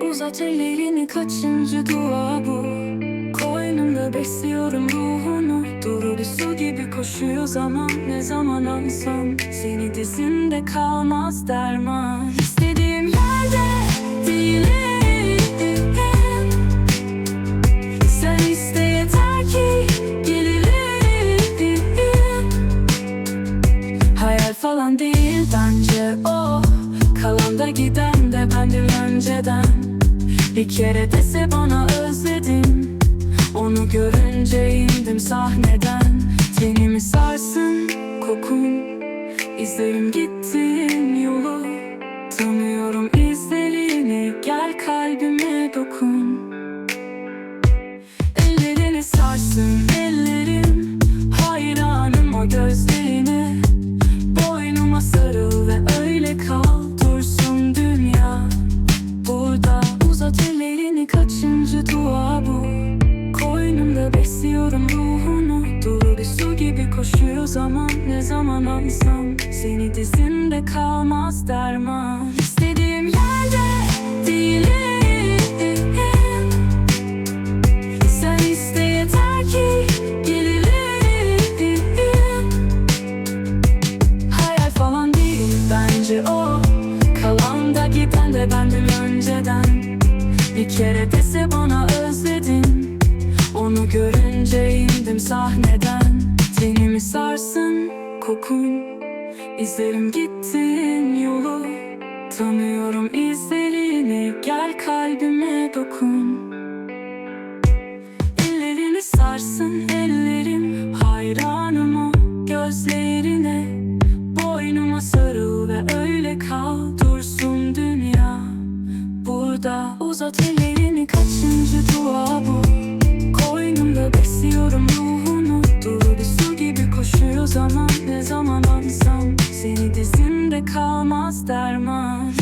Uzat ellerini kaçıncı dua bu? Koynumda besliyorum ruhunu. Duru bir su gibi koşuyor zaman Ne zaman ansam Seni dizinde kalmaz derman. İstediğim yerde değilim. Sen iste yeter ki Hayal falan değil bence o. Kalan da giden de bendim önceden Bir kere dese bana özledim. Onu görünce indim sahneden. Tenimi sarsın kokun? İzlerim gittiğin yolu. Tanıyorum izlerini Gel kalbime dokun. Ellerini sarsın besliyorum ruhunu. Duru bir su gibi koşuyor zaman. Ne zaman ansam Seni dizinde kalmaz derman. İstediğim yerde değilim. Sen iste ki gelirim. Hayal falan değil bence o. Kalan giden de bendim önceden. Bir kere indim sahneden Tenimi sarsın kokun? İzlerim gittin yolu Tanıyorum izlerini. Gel kalbime dokun. Ellerini sarsın ellerim Hayranım o gözlerine. Boynuma sarıl ve öyle kal Dursun dünya. Burada uzat ellerini kaçıncı dua zaman Ne zaman ansam Seni dizinde kalmaz derman